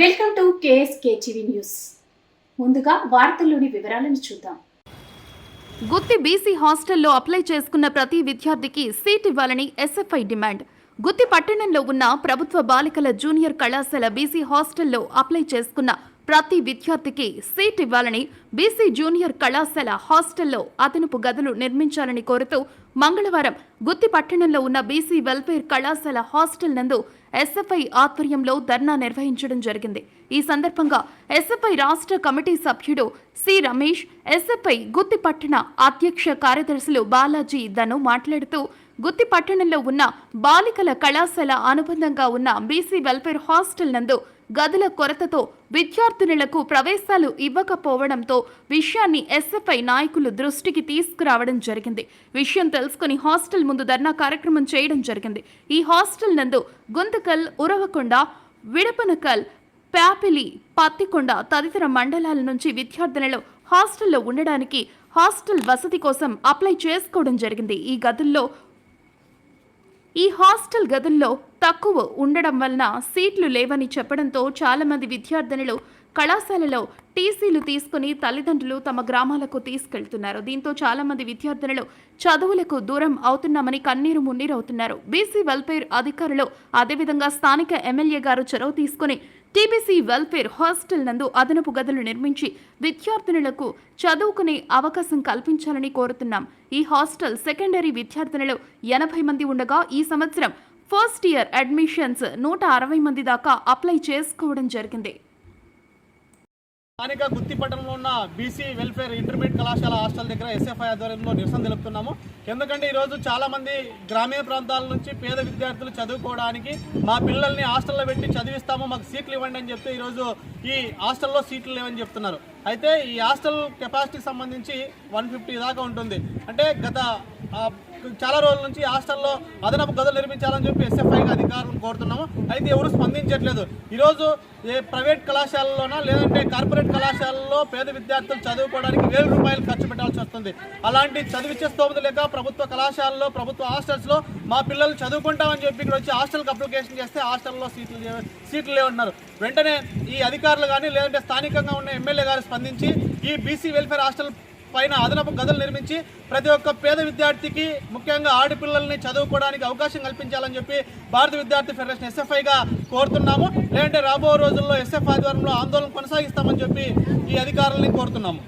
Welcome to KSK TV news. ముందుగా వార్తల్లోని వివరాలను చూద్దాం. గుత్తి బీసీ హాస్టల్లో అప్లై చేసుకున్న ప్రతి విద్యార్థికి సీట్ ఇవ్వాలని ఎస్ఎఫ్ఐ డిమాండ్. గుత్తి పట్టణంలో ఉన్న ప్రభుత్వ బాలికల జూనియర్ కళాశాల బీసీ హాస్టల్లో అప్లై చేసుకున్న ప్రతి విద్యార్థికి సీట్ ఇవ్వాలని బీసీ జూనియర్ కళాశాల హాస్టల్లో అదనపు గదులు నిర్మించాలని కోరుతూ మంగళవారం గుత్తి పట్టణంలో ఉన్న బీసీ వెల్ఫేర్ కళాశాల హాస్టల్ నందు ఎస్ఎఫ్ఐ ఆధ్వర్యంలో ధర్నా నిర్వహించడం జరిగింది. ఈ సందర్భంగా ఎస్ఎఫ్ఐ రాష్ట్ర కమిటీ సభ్యుడు సి రమేష్ ఎస్ఎఫ్ఐ గుత్తి పట్టణ అధ్యక్ష కార్యదర్శులు బాలాజీ ధను మాట్లాడుతూ గుత్తి పట్టణంలో ఉన్న బాలికల కళాశాల అనుబంధంగా ఉన్న బీసీ వెల్ఫేర్ హాస్టల్ నందు గదుల కొరతతో విద్యార్థినులకు ప్రవేశాలు ఇవ్వకపోవడంతో విషయాన్ని ఎస్ఎఫ్ఐ నాయకులు దృష్టికి తీసుకురావడం జరిగింది. విషయం తెలుసుకుని హాస్టల్ ముందు ధర్నా కార్యక్రమం చేయడం జరిగింది. ఈ హాస్టల్ నందు గుంతకల్ ఉరవకొండ విడపనకల్ ప్యాపిలి పత్తికొండ తదితర మండలాల నుంచి విద్యార్థినులు హాస్టల్లో ఉండడానికి హాస్టల్ వసతి కోసం అప్లై చేసుకోవడం జరిగింది. ఈ గదుల్లో ఈ హాస్టల్ గదుల్లో తక్కువ ఉండడం వలన సీట్లు లేవని చెప్పడంతో చాలామంది విద్యార్థినులు కళాశాలలో టీసీలు తీసుకుని తల్లిదండ్రులు తమ గ్రామాలకు తీసుకెళ్తున్నారు. దీంతో చాలామంది విద్యార్థినులు చదువులకు దూరం అవుతున్నామని కన్నీరు మున్నీరవుతున్నారు బీసీ వెల్ఫేర్ అధికారులు అదేవిధంగా స్థానిక ఎమ్మెల్యే గారు చొరవ తీసుకుని టీబీసీ వెల్ఫేర్ హాస్టల్ నందు అదనపు గదులు నిర్మించి విద్యార్థినులకు చదువుకునే అవకాశం కల్పించాలని కోరుతున్నాం. ఈ హాస్టల్ సెకండరీ విద్యార్థినులు ఎనభై మంది ఉండగా ఈ సంవత్సరం ఫస్ట్ ఇయర్ అడ్మిషన్స్ నూట అరవై మంది దాకా అప్లై చేసుకోవడం జరిగింది. స్థానిక గుత్తిపట్టణంలో ఉన్న బీసీ వెల్ఫేర్ ఇంటర్మీడియట్ కళాశాల హాస్టల్ దగ్గర ఎస్ఎఫ్ఐ ఆధ్వర్యంలో నిరసన తెలుపుతున్నాము. ఎందుకంటే ఈరోజు చాలామంది గ్రామీణ ప్రాంతాల నుంచి పేద విద్యార్థులు చదువుకోవడానికి మా పిల్లల్ని హాస్టల్లో పెట్టి చదివిస్తాము మాకు సీట్లు ఇవ్వండి అని చెప్తే ఈరోజు ఈ హాస్టల్లో సీట్లు లేవని చెప్తున్నారు. అయితే ఈ హాస్టల్ కెపాసిటీకి సంబంధించి వన్ ఫిఫ్టీ దాకా ఉంటుంది. అంటే గత చాలా రోజుల నుంచి హాస్టల్లో అదనపు గదులు నిర్మించాలని చెప్పి ఎస్ఎఫ్ఐగా అధికారులను కోరుతున్నాము. అయితే ఎవరు స్పందించట్లేదు. ఈరోజు ఏ ప్రైవేట్ కళాశాలలోనా లేదంటే కార్పొరేట్ కళాశాలలో పేద విద్యార్థులు చదువుకోవడానికి వేల రూపాయలు ఖర్చు పెట్టాల్సి వస్తుంది. అలాంటి చదివిచ్చే స్తోమత లేక ప్రభుత్వ కళాశాలలో ప్రభుత్వ హాస్టల్స్లో మా పిల్లలు చదువుకుంటామని చెప్పి ఇక్కడ వచ్చి హాస్టల్కి అప్లికేషన్ చేస్తే హాస్టల్లో సీట్లు సీట్లు లేవన్నారు వెంటనే ఈ అధికారులు కానీ లేదంటే స్థానికంగా ఉన్న ఎమ్మెల్యే గారు స్పందించి ఈ బీసీ వెల్ఫేర్ హాస్టల్ పైన అదనపు గదులు నిర్మించి ప్రతి ఒక్క పేద విద్యార్థికి ముఖ్యంగా ఆడపిల్లల్ని చదువుకోవడానికి అవకాశం కల్పించాలని చెప్పి భారత విద్యార్థి ఫెడరేషన్ ఎస్ఎఫ్ఐగా కోరుతున్నాము. లేదంటే రాబో రోజుల్లో ఎస్ఎఫ్ ఆధ్వర్యంలో ఆందోళన కొనసాగిస్తామని చెప్పి ఈ అధికారులని కోరుతున్నాము.